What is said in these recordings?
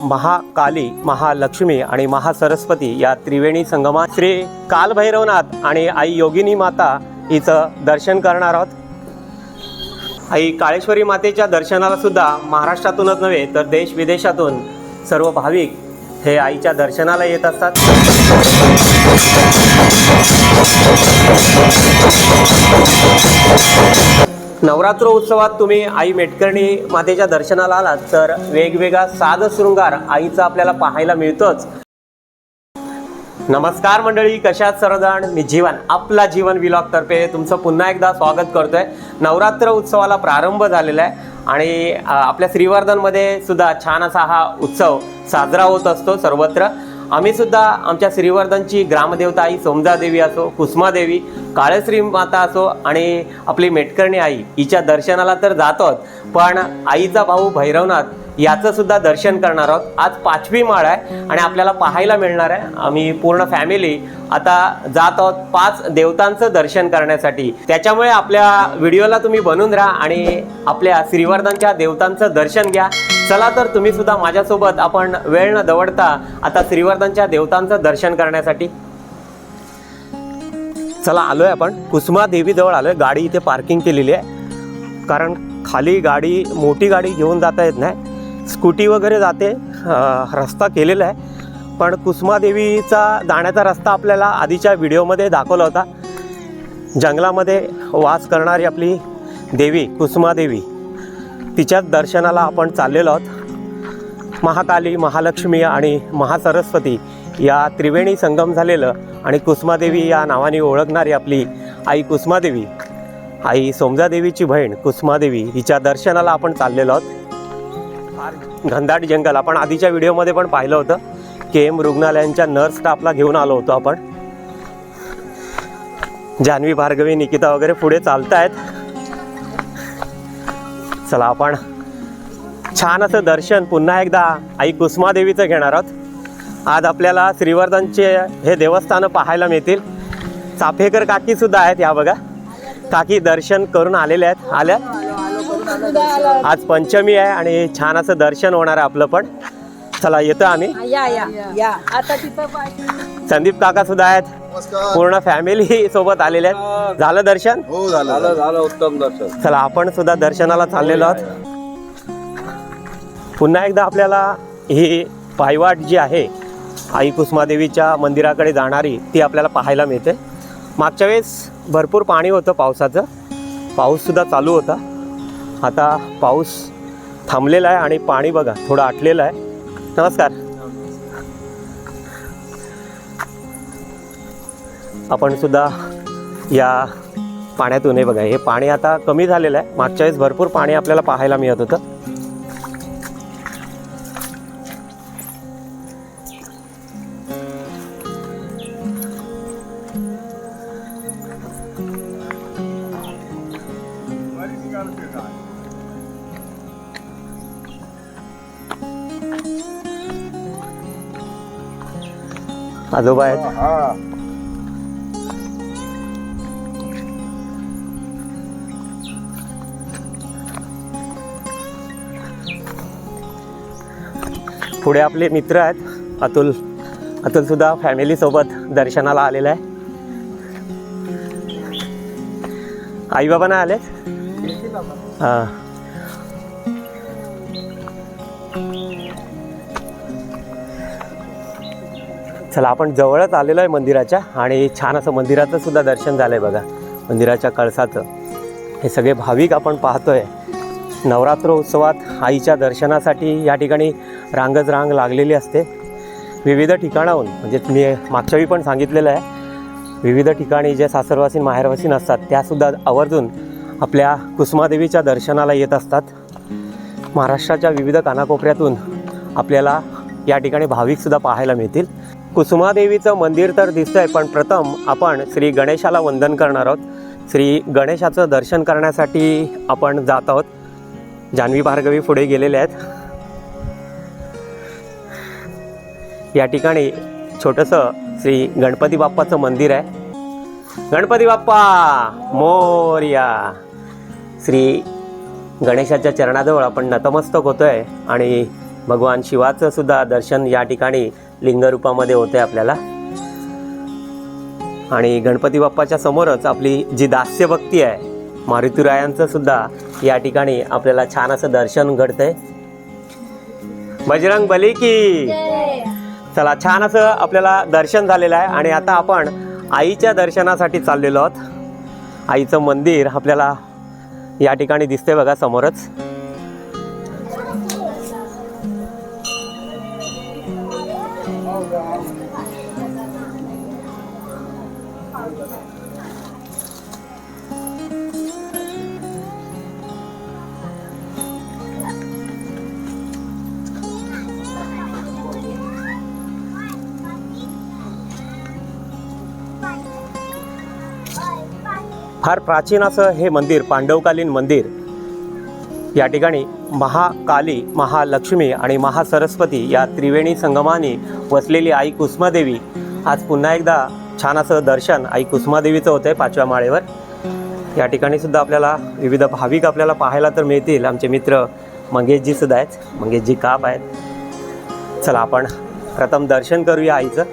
महाकाली महालक्ष्मी आणि महासरस्वती या त्रिवेणी संगमात श्री कालभैरवनाथ आणि आई योगिनी माता हिचं दर्शन करणार आहोत. आई काळेश्वरी मातेच्या दर्शनाला सुद्धा महाराष्ट्रातूनच नव्हे तर देश विदेशातून सर्व भाविक हे आईच्या दर्शनाला येत असतात. नवरात्र उत्सवात तुम्ही आई मेटकर्णी मातेच्या दर्शनाला आलात तर वेगवेगळा साध शृंगार आईचा आपल्याला पाहायला मिळतोच. नमस्कार मंडळी कशात सर्वजण? मी जीवन आपला जीवन विलॉग तर्फे तुमचं पुन्हा एकदा स्वागत करतोय. नवरात्र उत्सवाला प्रारंभ झालेला आहे आणि आपल्या श्रीवर्धनमध्ये सुद्धा छान असा हा उत्सव साजरा होत असतो सर्वत्र. आम्ही सुद्धा आमच्या श्रीवर्धनची ग्रामदेवता आई सोमजादेवी असो कुसुमादेवी काळश्री माता असो आणि आपली मेटकर्णी आई हिच्या दर्शनाला तर जातोच. पण आईचा भाऊ भैरवनाथ याचं सुद्धा दर्शन करणार आहोत. आज पाचवी माळ आहे आणि आपल्याला पाहायला मिळणार आहे. आम्ही पूर्ण फॅमिली आता जात आहोत पाच देवतांचं दर्शन करण्यासाठी. त्याच्यामुळे आपल्या व्हिडिओला तुम्ही बनून राहा आणि आपल्या श्रीवर्धनच्या देवतांचं दर्शन घ्या. चला तर तुम्ही सुद्धा माझ्यासोबत आपण वेळ न दवडता आता श्रीवर्धनच्या देवतांचं दर्शन करण्यासाठी. चला आलोय आपण. कुसुमा देवीजवळ आलोय. गाडी इथे पार्किंग केलेली आहे. कारण खाली गाडी मोठी गाडी घेऊन जाता येत नाही. स्कूटी वगैरे जाते रस्ता केलेला आहे. पण कुसुमादेवीचा जाण्याचा रस्ता आपल्याला आधीच्या व्हिडिओमध्ये दाखवला होता. जंगलामध्ये वास करणारी आपली देवी कुसुमादेवी तिच्याच दर्शनाला आपण चाललेलो आहोत. महाकाली महालक्ष्मी आणि महासरस्वती या त्रिवेणी संगम झालेलं आणि कुसुमादेवी या नावाने ओळखणारी आपली आई कुसुमादेवी आई सोमजादेवीची बहीण कुसुमादेवी हिच्या दर्शनाला आपण चाललेलो आहोत. घनदाट जंगल. आपण आधीच्या व्हिडिओमध्ये पण पाहिलं होतं. के एम रुग्णालयांच्या नर्स स्टाफला घेऊन आलो होतो आपण. जान्हवी भार्गवी निकिता वगैरे पुढे चालतायत. चला आपण छान असं दर्शन पुन्हा एकदा आई कुसुमादेवीचं घेणार आहोत. आज आपल्याला श्रीवर्धनचे हे देवस्थानं पाहायला मिळतील. चाफेकर काकी सुद्धा आहेत या बघा. काकी दर्शन करून आलेले आहेत. आल्या? आज पंचमी आहे आणि छान असं दर्शन होणार आहे आपलं पण. चला येतो आम्ही. या या. या. आता तिथं पाहिजे संदीप काका सुद्धा आहेत. नमस्कार. पूर्ण फॅमिली सोबत आलेले आहेत. झालं दर्शन? हो झालं झालं. झालं उत्तम दर्शन. चला आपण सुद्धा दर्शनाला चाललेलो आहोत. पुन्हा एकदा आपल्याला ही पायवाट जी आहे आई कुसुमादेवीच्या मंदिराकडे जाणारी ती आपल्याला पाहायला मिळते. मागच्या वेळेस भरपूर पाणी होतं पावसाचं. पाऊससुद्धा चालू होता. आता पाऊस थांबलेला आहे आणि पाणी बघा थोडं आटलेलं आहे. नमस्कार. आपण सुद्धा या पाण्यातून हे बघा हे पाणी आता कमी झालेलं आहे. मागच्या वेळेस भरपूर पाणी आपल्याला पाहायला मिळत होतं. आजोबा आहेत. हा. पुढे आपले मित्र आहेत. अतुल अतुल सुद्धा फॅमिली सोबत दर्शनाला आलेला आहे. आई बाबा नाही आले हा. चला आपण जवळच आलेलो आहे मंदिराच्या आणि छान असं मंदिराचं सुद्धा दर्शन आहे बघा. मंदिराच्या कळसाचं. हे सगळे भाविक आपण पाहतोय. नवरात्र उत्सवात आईच्या दर्शनासाठी या ठिकाणी रांगच रांग लागलेली असते. विविध ठिकाणाहून म्हणजे मी मागच्यावी पण सांगितलेलं आहे. विविध ठिकाणी जे सासरवासीन माहेरवासीन असतात त्यासुद्धा आवर्जून आपल्या कुसुमादेवीच्या दर्शनाला येत असतात. महाराष्ट्राच्या विविध कानाकोपऱ्यातून आपल्याला या ठिकाणी भाविकसुद्धा पाहायला मिळतील. कुसुमादेवीचं मंदिर तर दिसतंय पण प्रथम आपण श्री गणेशाला वंदन करणार आहोत. श्री गणेशाचं दर्शन करण्यासाठी आपण जात आहोत. जान्हवी भार्गवी पुढे गेलेले आहेत. या ठिकाणी छोटंसं श्री गणपती बाप्पाचं मंदिर आहे. गणपती बाप्पा मोर्या. श्री गणेशाच्या चरणाजवळ आपण नतमस्तक होतोय आणि भगवान शिवाचं सुद्धा दर्शन या ठिकाणी लिंगरूपामध्ये होते आपल्याला. आणि गणपती बाप्पाच्या समोरच आपली जी दास्य भक्ती आहे मारुतीरायांचं सुद्धा या ठिकाणी आपल्याला छान असं दर्शन घडतंय. बजरंग बली की! चला छान असं आपल्याला दर्शन झालेलं आहे आणि आता आपण आईच्या दर्शनासाठी चाललेलो आहोत. आईचं मंदिर आपल्याला या ठिकाणी दिसते बघा समोरच. फार प्राचीन असं हे मंदिर पांडवकालीन मंदिर. या ठिकाणी महाकाली महालक्ष्मी आणि महासरस्वती या त्रिवेणी संगमाने वसलेली आई कुसुमादेवी. आज पुन्हा एकदा छान असं दर्शन आई कुसुमादेवीचं होतं आहे पाचव्या माळेवर. या ठिकाणी सुद्धा आपल्याला विविध भाविक आपल्याला पाहायला तर मिळतील. आमचे मित्र मंगेशजी सुद्धा आहेत. मंगेशजी काप आहेत चला आपण प्रथम दर्शन करूया आईचं.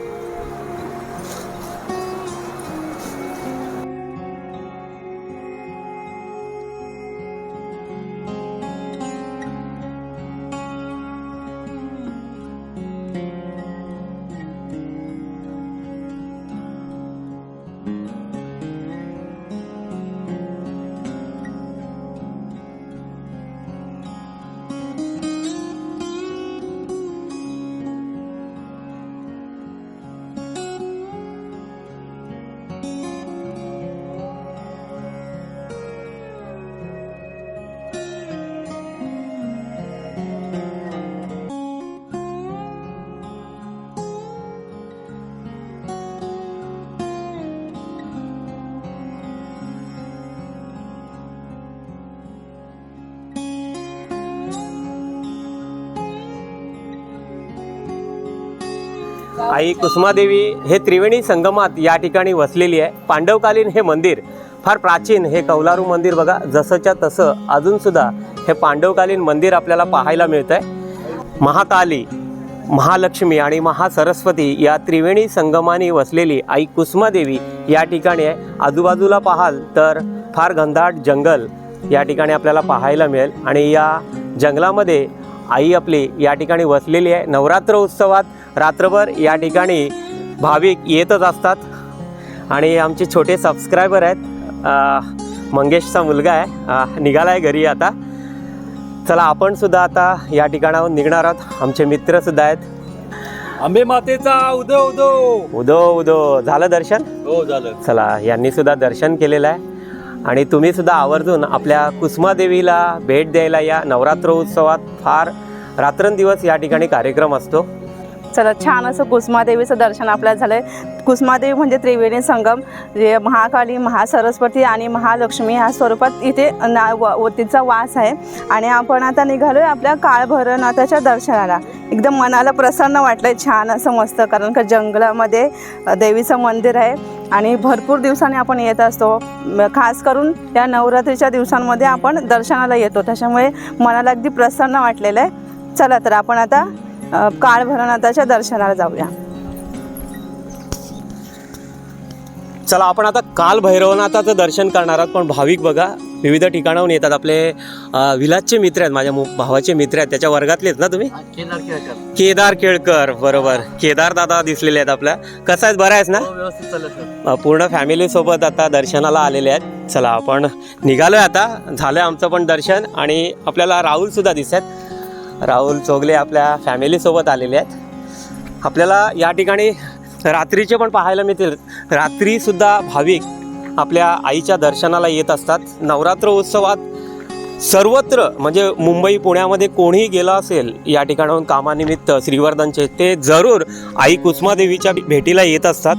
आई कुसुमादेवी हे त्रिवेणी संगमात या ठिकाणी वसलेली आहे. पांडवकालीन हे मंदिर फार प्राचीन हे कौलारू मंदिर बघा जसंच्या तसं अजूनसुद्धा हे पांडवकालीन मंदिर आपल्याला पाहायला मिळत आहे महाकाली महालक्ष्मी आणि महासरस्वती या त्रिवेणी संगमाने वसलेली आई कुसुमादेवी या ठिकाणी आहे. आजूबाजूला पाहाल तर फार घनदाट जंगल या ठिकाणी आपल्याला पाहायला मिळेल. आणि या जंगलामध्ये आई आपली या ठिकाणी वसलेली आहे. नवरात्र उत्सवात रात्रभर या ठिकाणी भाविक येतच असतात. आणि आमचे छोटे सबस्क्रायबर आहेत. मंगेशचा मुलगा आहे. निघाला आहे घरी आता. चला आपण सुद्धा आता या ठिकाणाहून निघणार आहोत. आमचे मित्र सुद्धा आहेत. आंबे मातेचा उदो उदो. उदो उदो. झालं दर्शन? हो झालं. चला यांनी सुद्धा दर्शन केलेलं आहे. आणि तुम्ही सुद्धा आवर्जून आपल्या कुसुमादेवीला भेट द्यायला या नवरात्र उत्सवात फार रात्रंदिवस या ठिकाणी कार्यक्रम असतो. चला छान असं कुसुमादेवीचं दर्शन आपल्याला झालंय. कुसुमादेवी म्हणजे त्रिवेणी संगम जे महाकाली महासरस्वती आणि महालक्ष्मी ह्या स्वरूपात इथे ना व तिचा वास आहे. आणि आपण आता निघालोय आपल्या काळभैरवनाथाच्या दर्शनाला. एकदम मनाला प्रसन्न वाटलंय छान असं मस्त कारण का जंगलामध्ये देवीचं मंदिर आहे. आणि भरपूर दिवसांनी आपण येत असतो. खास करून या नवरात्रीच्या दिवसांमध्ये आपण दर्शनाला येतो. त्याच्यामुळे मनाला अगदी प्रसन्न वाटलेलं आहे. चला तर आपण आता काळभरनाथाच्या दर्शनाला जाऊया. चला आपण आता काल भैरवनाथाचं दर्शन करणार आहोत पण भाविक बघा विविध ठिकाणाहून येतात. आपले विलासचे मित्र आहेत माझ्या भावाचे मित्र आहेत. त्याच्या वर्गातलेच ना तुम्ही? केदार केळकर. बरोबर. केदार दादा दिसलेले आहेत आपल्या. कसं आहेत? बरं आहेस ना? हो पूर्ण फॅमिली सोबत आता दर्शनाला आलेले आहेत. चला आपण निघालोय आता. झालं आमचं पण दर्शन आणि आपल्याला राहुल सुद्धा दिसत राहुल चोगले आपल्या फॅमिली सोबत आलेले आहेत. आपल्याला या ठिकाणी रात्रीचे पण पाहायला मिळतील. रात्रीसुद्धा भाविक आपल्या आईच्या दर्शनाला येत असतात. नवरात्र उत्सवात सर्वत्र म्हणजे मुंबई पुण्यामध्ये कोणीही गेलं असेल या ठिकाणाहून कामानिमित्त श्रीवर्धनचे ते जरूर आई कुसुमादेवीच्या भेटीला येत असतात.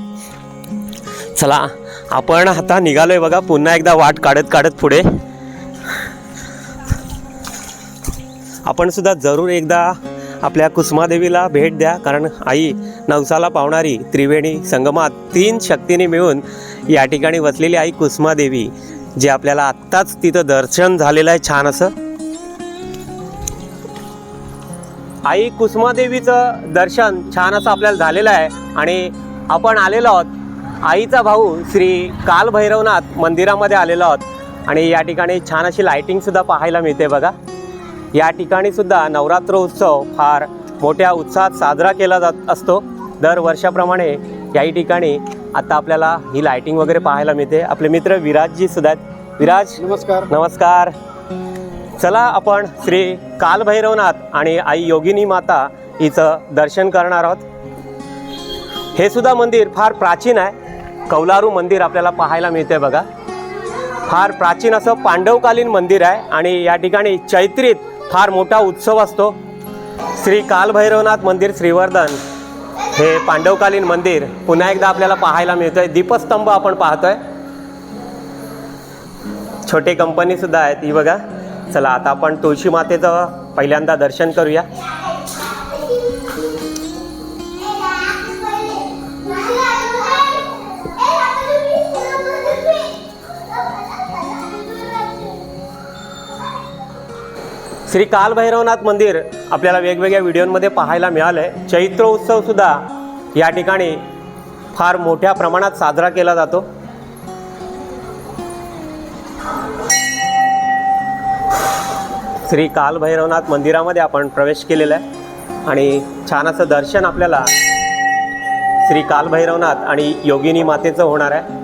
चला आपण आता निघालोय बघा. पुन्हा एकदा वाट काढत काढत पुढे. आपण सुद्धा जरूर एकदा आपल्या कुसुमादेवीला भेट द्या कारण आई नवसाला पावणारी त्रिवेणी संगमात तीन शक्तीने मिळून या ठिकाणी वसलेली आई कुसुमादेवी जे आपल्याला आत्ताच तिथं दर्शन झालेलं आहे छान असं. आई कुसुमादेवीचं दर्शन छान असं आपल्याला झालेलं आहे आणि आपण आलेलो आहोत. आईचा भाऊ श्री कालभैरवनाथ मंदिरामध्ये आलेलो आहोत आणि या ठिकाणी छान अशी लायटिंगसुद्धा पाहायला मिळते बघा. या ठिकाणी सुद्धा नवरात्र उत्सव फार मोठ्या उत्साहात साजरा केला जात असतो. दर वर्षाप्रमाणे याही ठिकाणी आता आपल्याला ही लायटिंग वगैरे पाहायला मिळते. आपले मित्र विराजजी सुद्धा आहेत. विराज नमस्कार. नमस्कार. चला आपण श्री कालभैरवनाथ आणि आई योगिनी माता हिचं दर्शन करणार आहोत. हे सुद्धा मंदिर फार प्राचीन आहे. कौलारू मंदिर आपल्याला पाहायला मिळते बघा. फार प्राचीन असं पांडवकालीन मंदिर आहे आणि या ठिकाणी चैत्रीत फार मोठा उत्सव असतो. श्री कालभैरवनाथ मंदिर श्रीवर्धन हे पांडवकालीन मंदिर पुन्हा एकदा आपल्याला पाहायला मिळतोय. दीपस्तंभ आपण पाहतोय. छोटे कंपनी सुद्धा आहेत. ही बघा. चला आता आपण तुळशी मातेचं पहिल्यांदा दर्शन करूया. श्री कालभैरवनाथ मंदिर आपल्याला वेगवेगळ्या व्हिडिओमध्ये पाहायला मिळालं आहे चैत्र उत्सवसुद्धा या ठिकाणी फार मोठ्या प्रमाणात साजरा केला जातो. श्री कालभैरवनाथ मंदिरामध्ये आपण प्रवेश केलेला आहे आणि छान असं दर्शन आपल्याला श्री कालभैरवनाथ आणि योगिनी मातेचं होणार आहे.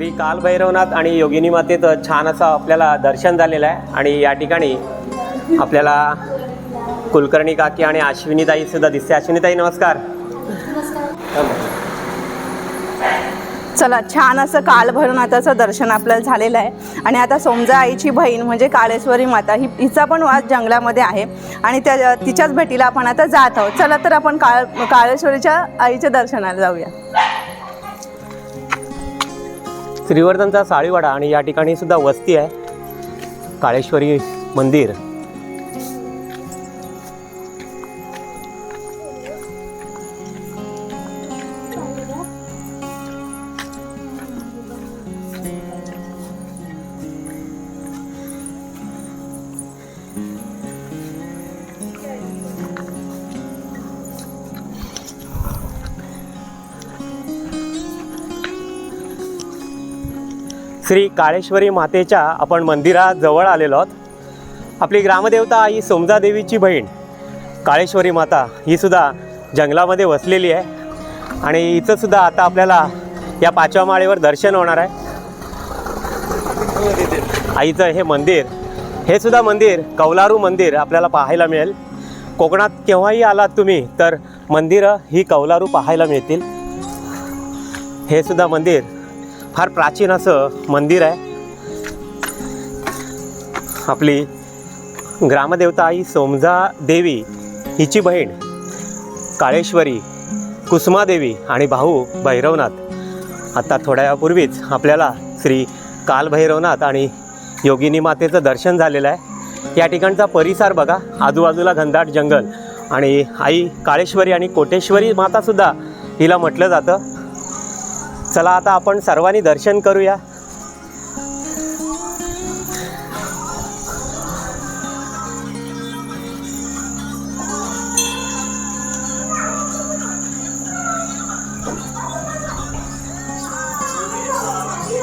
श्री कालभैरवनाथ आणि योगिनी मातेचं छान असं आपल्याला दर्शन झालेलं आहे. आणि या ठिकाणी आपल्याला कुलकर्णी काकी आणि अश्विनीताई सुद्धा दिसते अश्विनीताई नमस्कार. चला छान असं कालभैरवनाथाचं दर्शन आपल्याला झालेलं आहे. आणि आता सोमजा आईची बहीण म्हणजे काळेश्वरी माता ही हिचा पण वास जंगलामध्ये आहे. आणि त्या तिच्याच भेटीला आपण आता जात आहोत. चला तर आपण काळ काळेश्वरीच्या आईच्या दर्शनाला जाऊया. श्रीवर्धनचा साळीवाडा आणि या ठिकाणी सुद्धा वस्ती आहे. काळेश्वरी मंदिर. श्री काळेश्वरी मातेच्या आपण मंदिराजवळ आलेलो आहोत. आपली ग्रामदेवता आई सोमजादेवीची बहीण काळेश्वरी माता ही सुद्धा जंगलामध्ये वसलेली आहे. आणि हिचं सुद्धा आता आपल्याला या पाचव्या माळेवर दर्शन होणार आहे. आईचं हे मंदिर हे सुद्धा मंदिर कौलारू मंदिर आपल्याला पाहायला मिळेल. कोकणात केव्हाही आलात तुम्ही तर मंदिरं ही कौलारू पाहायला मिळतील. हे सुद्धा मंदिर फार प्राचीन असं मंदिर आहे. आपली ग्रामदेवता आई सोमजा देवी हिची बहीण काळेश्वरी कुसुमादेवी आणि भाऊ भैरवनाथ. आता थोड्या वेळापूर्वीच आपल्याला श्री कालभैरवनाथ आणि योगिनी मातेचं दर्शन झालेलं आहे. या ठिकाणचा परिसर बघा आजूबाजूला घनदाट जंगल आणि आई काळेश्वरी आणि कोटेश्वरी मातासुद्धा हिला म्हटलं जातं. चला आता आपण सर्वांनी दर्शन करूया.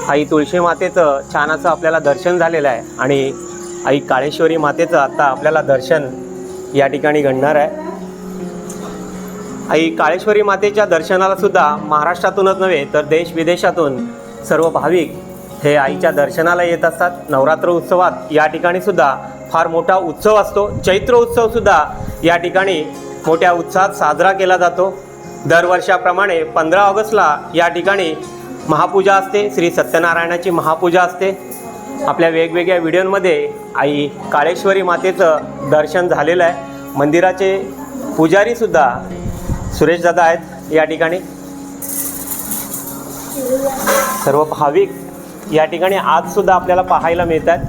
आई तुळशी मातेचं छान असं आपल्याला दर्शन झालेलं आहे आणि आई काळेश्वरी मातेचं आता आपल्याला दर्शन या ठिकाणी घडणार आहे. आई काळेश्वरी मातेच्या दर्शनाला सुद्धा महाराष्ट्रातूनच नव्हे तर देश विदेशातून सर्व भाविक हे आईच्या दर्शनाला येत असतात. नवरात्र उत्सवात या ठिकाणी सुद्धा फार मोठा उत्सव असतो. चैत्र उत्सव सुद्धा या ठिकाणी मोठ्या उत्साहात साजरा केला जातो. दरवर्षाप्रमाणे पंधरा ऑगस्टला या ठिकाणी महापूजा असते. श्री सत्यनारायणाची महापूजा असते. आपल्या वेगवेगळ्या व्हिडिओमध्ये आई काळेश्वरी मातेचं दर्शन झालेलं आहे. मंदिराचे पुजारीसुद्धा सुरेश दादा आहेत या ठिकाणी. सर्व भाविक या ठिकाणी आजसुद्धा आपल्याला पाहायला मिळतात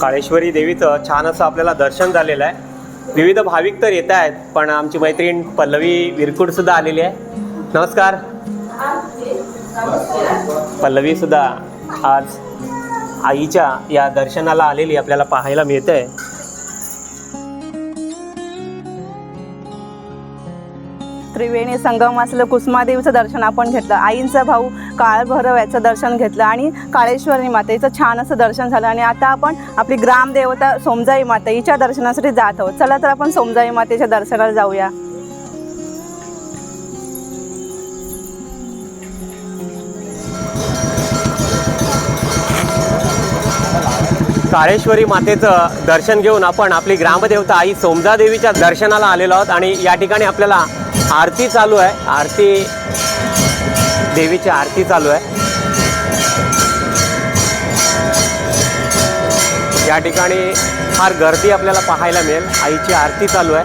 काळेश्वरी देवीचं छान असं आपल्याला दर्शन झालेलं आहे. विविध भाविक तर येत आहेत पण आमची मैत्रीण पल्लवी विरकुड सुद्धा आलेली आहे. नमस्कार. पल्लवी सुद्धा आज आईच्या या दर्शनाला आलेली आपल्याला पाहायला मिळते त्रिवेणी संगम असलं कुसुमादेवीचं दर्शन आपण घेतलं. आईंचा भाऊ काळभैरव याचं दर्शन घेतलं आणि काळेश्वरी मातेचं छान असं दर्शन झालं. आणि आता आपण आपली ग्रामदेवता सोमजाई माता हिच्या दर्शनासाठी जात आहोत. चला तर आपण सोमजाई मातेच्या दर्शनाला जाऊया. काळेश्वरी मातेचं दर्शन घेऊन आपण आपली ग्रामदेवता आई सोमजादेवीच्या दर्शनाला आलेलो आहोत. आणि या ठिकाणी आपल्याला आरती चालू आहे. आरती देवीची आरती चालू आहे. या ठिकाणी फार गर्दी आपल्याला पाहायला मिळेल. आईची आरती चालू आहे.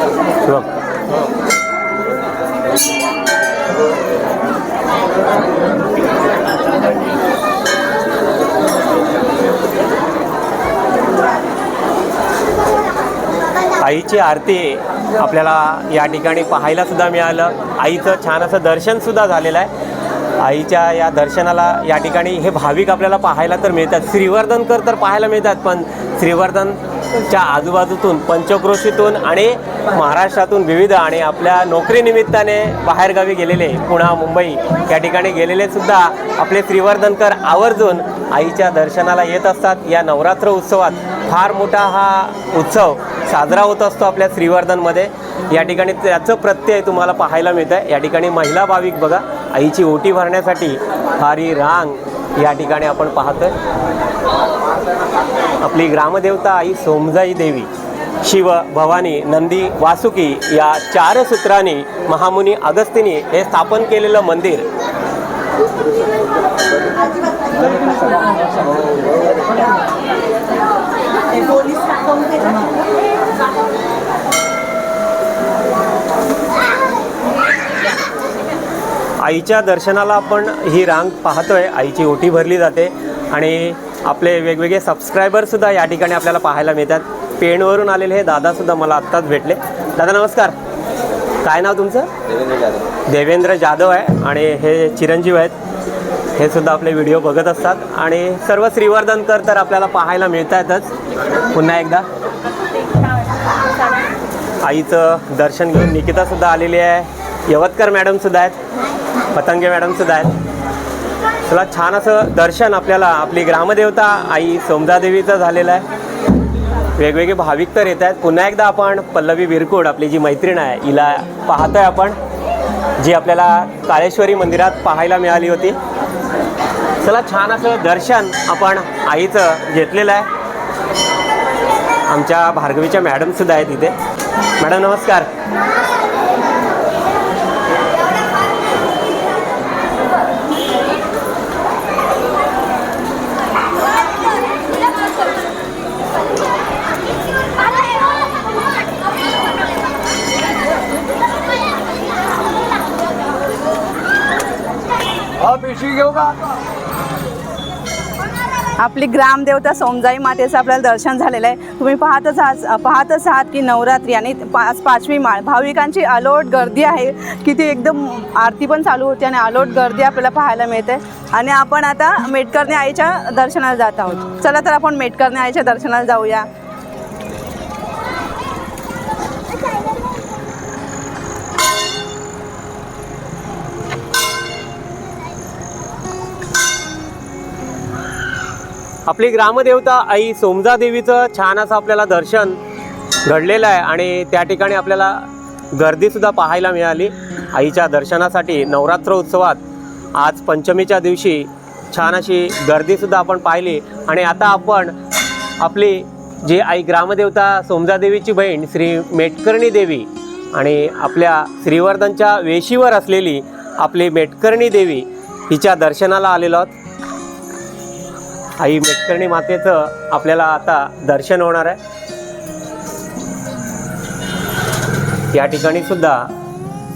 शुभम आईची आरती आपल्याला या ठिकाणी पाहायला सुद्धा मिळालं. आईचं छान असं दर्शन सुद्धा झालेलं आहे. आईच्या या दर्शनाला या ठिकाणी हे भाविक आपल्याला पाहायला तर मिळतात. श्रीवर्धनकर तर पाहायला मिळतात पण श्रीवर्धनच्या आजूबाजूतून पंचक्रोशीतून आणि महाराष्ट्रातून विविध आणि आपल्या नोकरीनिमित्ताने बाहेरगावी गेलेले पुणा मुंबई या ठिकाणी गेलेले सुद्धा आपले श्रीवर्धनकर आवर्जून आईच्या दर्शनाला येत असतात. या नवरात्र उत्सवात फार मोठा हा उत्सव साजरा होत असतो आपल्या श्रीवर्धनमध्ये या ठिकाणी त्याचं प्रत्यय तुम्हाला पाहायला मिळतं आहे या ठिकाणी महिला भाविक बघा आईची ओटी भरण्यासाठी फारी रांग या ठिकाणी आपण पाहतोय. आपली ग्रामदेवता आई सोमजाई देवी. शिव भवानी नंदी वासुकी या चार सूत्रांनी महामुनी अगस्तिनी हे स्थापन केलेलं मंदिर. आईच्या दर्शनाला आपण ही रांग पाहतोय. आईची ओटी भरली जाते आणि आपले वेगवेगळे सबस्क्रायबरसुद्धा या ठिकाणी आपल्याला पाहायला मिळतात. पेणवरून आलेले हे दादासुद्धा मला आत्ताच भेटले. दादा नमस्कार. काय नाव तुमचं? देवेंद्र जाधव. आहे आणि हे चिरंजीव आहेत. हे सुद्धा आपले व्हिडिओ बघत असतात. आणि सर्व श्रीवर्धनकर तर आपल्याला पाहायला मिळतातच. पुन्हा एकदा. आईचं दर्शन घेऊन निकिता सुद्धा आलेली आहे. यवतकर मॅडम सुद्धा आहेत. पतंगे मॅडम सुद्धा आहेत. चला छान असं दर्शन आपल्याला आपली ग्रामदेवता आई सोमदादेवीचं झालेलं आहे. वेगवेगळे भाविक तर येत आहेत पुन्हा एकदा आपण पल्लवी विरकोड आपली जी मैत्रीण आहे हिला पाहतोय आपण जी आपल्याला काळेश्वरी मंदिरात पाहायला मिळाली होती. चला छान असं दर्शन आपण आईचं घेतलेलं आहे. आमच्या भार्गवीच्या मॅडमसुद्धा आहेत इथे. मॅडम नमस्कार. आपली ग्रामदेवता सोमजाई मातेचं आपल्याला दर्शन झालेलं आहे. तुम्ही पाहतच आहात पाहतच आहात की नवरात्री आणि पाच पाचवी माळ. भाविकांची अलोट गर्दी आहे. की ती एकदम आरती पण चालू होती आणि अलोट गर्दी आपल्याला पाहायला मिळते. आणि आपण आता मेटकरणे आईच्या दर्शनाला जात आहोत. चला तर आपण मेटकरणे आईच्या दर्शनाला जाऊया. आपली ग्रामदेवता आई सोमजा देवीचं छान असं आपल्याला दर्शन घडलेलं आहे आणि त्या ठिकाणी आपल्याला गर्दीसुद्धा पाहायला मिळाली. आईच्या दर्शनासाठी नवरात्र उत्सवात आज पंचमीच्या दिवशी छान अशी गर्दीसुद्धा आपण पाहिली. आणि आता आपण आपली जी आई ग्रामदेवता सोमजा देवीची बहीण श्री मेटकर्णी देवी आणि आपल्या श्रीवर्धनच्या वेशीवर असलेली आपली मेटकर्णी देवी हिच्या दर्शनाला आलेलो आहोत. आई मेटकर्णी मातेचं आपल्याला आता दर्शन होणार आहे. या ठिकाणी सुद्धा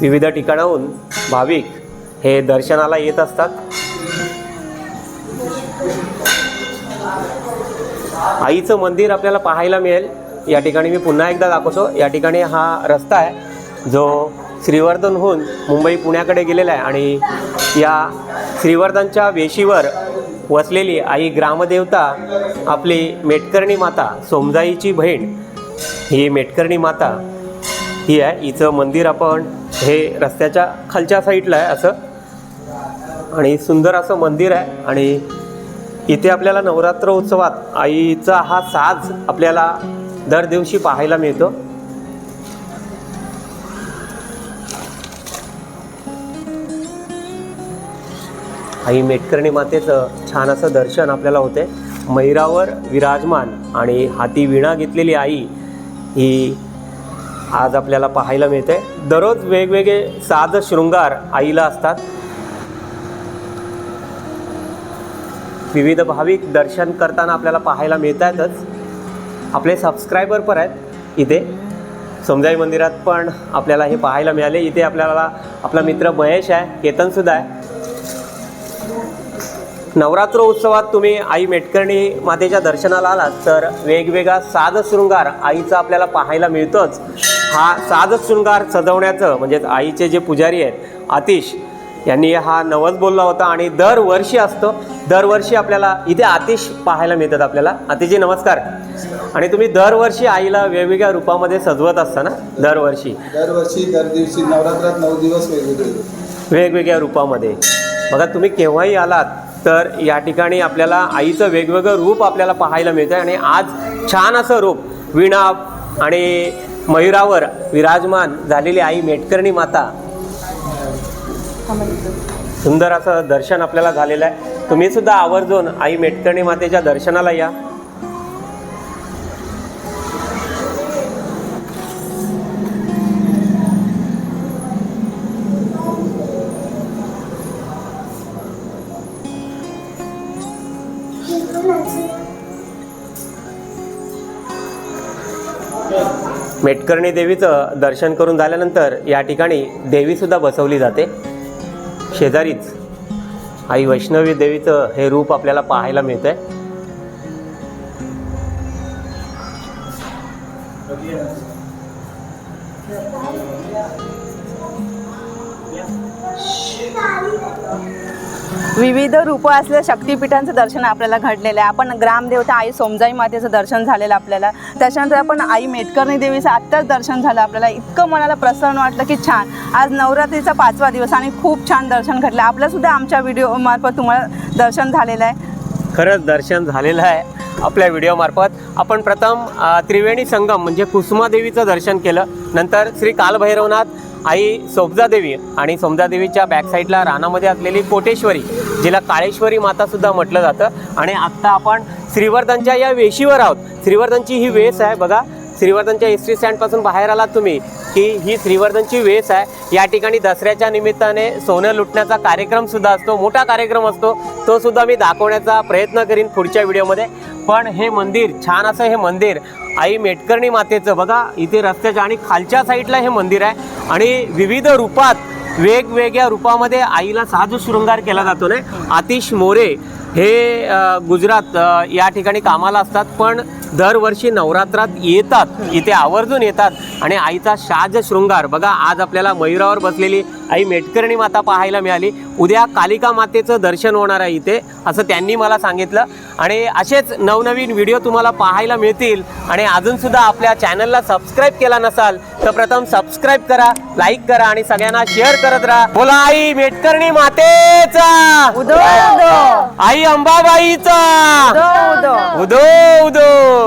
विविध ठिकाणाहून भाविक हे दर्शनाला येत असतात. आईचं मंदिर आपल्याला पाहायला मिळेल. या ठिकाणी मी पुन्हा एकदा दाखवतो. या ठिकाणी हा रस्ता आहे जो श्रीवर्धनहून मुंबई पुण्याकडे गेलेला आहे आणि या श्रीवर्धनच्या वेशीवर वसलेली आई ग्रामदेवता आपली मेटकर्णी माता सोमजाईची बहीण ही मेटकर्णी माता ही आहे. हिचं मंदिर आपण हे रस्त्याच्या खालच्या साईडला आहे असं. आणि सुंदर असं मंदिर आहे. आणि इथे आपल्याला नवरात्र उत्सवात आईचा हा साज आपल्याला दर दिवशी पाहायला मिळतो. आई मेटकर्णी मातेचं छान असं दर्शन आपल्याला होते. मैरावर विराजमान आणि हाती विणा घेतलेली आई ही आज आपल्याला पाहायला मिळते. दररोज वेगवेगळे साज शृंगार आईला असतात. विविध भाविक दर्शन करताना आपल्याला पाहायला मिळतातच. आपले सबस्क्रायबर पण आहेत इथे. समजाई मंदिरात पण आपल्याला हे पाहायला मिळाले. इथे आपल्याला आपला मित्र महेश आहे केतनसुद्धा आहे. नवरात्र उत्सवात तुम्ही आई मेटकर्णी मातेच्या दर्शनाला आलात तर वेगवेगळा साज शृंगार आईचा आपल्याला पाहायला मिळतोच. हा साज शृंगार सजवण्याचं म्हणजेच आईचे जे पुजारी आहेत आतिश यांनी हा नवस बोलला होता आणि दरवर्षी असतो. दरवर्षी आपल्याला इथे आतिश पाहायला मिळतात आपल्याला. आतिशजी नमस्कार. आणि तुम्ही दरवर्षी आईला वेगवेगळ्या रूपामध्ये सजवत असता ना? दरवर्षी. दरवर्षी दर दिवशी नवरात्रात नऊ दिवस वेगवेगळे. वेगवेगळ्या रूपामध्ये. बघा तुम्ही केव्हाही आलात तर या ठिकाणी आपल्याला आईचं वेगवेगळं रूप आपल्याला पाहायला मिळतं आणि आज छान असं रूप विणा आणि मयुरावर विराजमान झालेली आई मेटकर्णी माता. सुंदर असं दर्शन आपल्याला झालेलं आहे. तुम्ही सुद्धा आवर्जून आई मेटकर्णी मातेच्या दर्शनाला या. मेटकर्णी देवीचं दर्शन करून झाल्यानंतर या ठिकाणी देवीसुद्धा बसवली जाते. शेजारीच आई वैष्णवी देवीचं हे रूप आपल्याला पाहायला मिळतं आहे विविध रूपं असलेल्या शक्तिपीठांचं दर्शन आपल्याला घडलेलं आहे. आपण ग्रामदेवता आई सोमजाई मातेचं दर्शन झालेलं आपल्याला. त्याच्यानंतर आपण आई मेटकर्णी देवीचं आत्ताच दर्शन झालं आपल्याला. इतकं मनाला प्रसन्न वाटलं की छान. आज नवरात्रीचा पाचवा दिवस आणि खूप छान दर्शन घडलं. आपल्यासुद्धा आमच्या व्हिडिओमार्फत तुम्हाला दर्शन झालेलं आहे. खरंच दर्शन झालेलं आहे आपल्या व्हिडिओमार्फत आपण प्रथम त्रिवेणी संगम म्हणजे कुसुमादेवीचं दर्शन केलं. नंतर श्री कालभैरवनाथ आई सोबजादेवी आणि सोमजादेवीच्या बॅकसाईडला रानामध्ये असलेली कोटेश्वरी जिला काळेश्वरी मातासुद्धा म्हटलं जातं. आणि आत्ता आपण श्रीवर्धनच्या या वेशीवर आहोत. श्रीवर्धनची ही वेस आहे. बघा श्रीवर्धनच्या एस टी स्टँडपासून बाहेर आलात तुम्ही की ही श्रीवर्धनची वेस आहे. या ठिकाणी दसऱ्याच्या निमित्ताने सोनं लुटण्याचा कार्यक्रमसुद्धा असतो. मोठा कार्यक्रम असतो. तो सुद्धा मी दाखवण्याचा प्रयत्न करीन पुढच्या व्हिडिओमध्ये पण हे मंदिर छान असं हे मंदिर आई मेटकर्णी मातेचं. बघा इथे रस्त्याच्या आणि खालच्या साईडला हे मंदिर आहे. आणि विविध रूपात वेगवेगळ्या रूपामध्ये आईला साधू शृंगार केला जातो ना. आतिश मोरे हे गुजरात या ठिकाणी कामाला असतात. पण दरवर्षी नवरात्रात येतात. इथे आवर्जून येतात. आणि आईचा साज शृंगार. बघा आज आपल्याला मयुरावर बसलेली आई मेटकर्णी माता पाहायला मिळाली. उद्या कालिका मातेचं दर्शन होणार आहे इथे असं त्यांनी मला सांगितलं. आणि असेच नवनवीन व्हिडिओ तुम्हाला पाहायला मिळतील. आणि अजून सुद्धा आपल्या चॅनलला सबस्क्राईब केला नसाल तर प्रथम सबस्क्राईब करा लाईक करा आणि सगळ्यांना शेअर करत राहा. बोला आई मेटकर्णी मातेचा! उदो आई अंबाबाईचा! उदो उदो.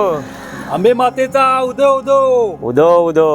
आंबे मातेचा उदो उदो. उदो उदो.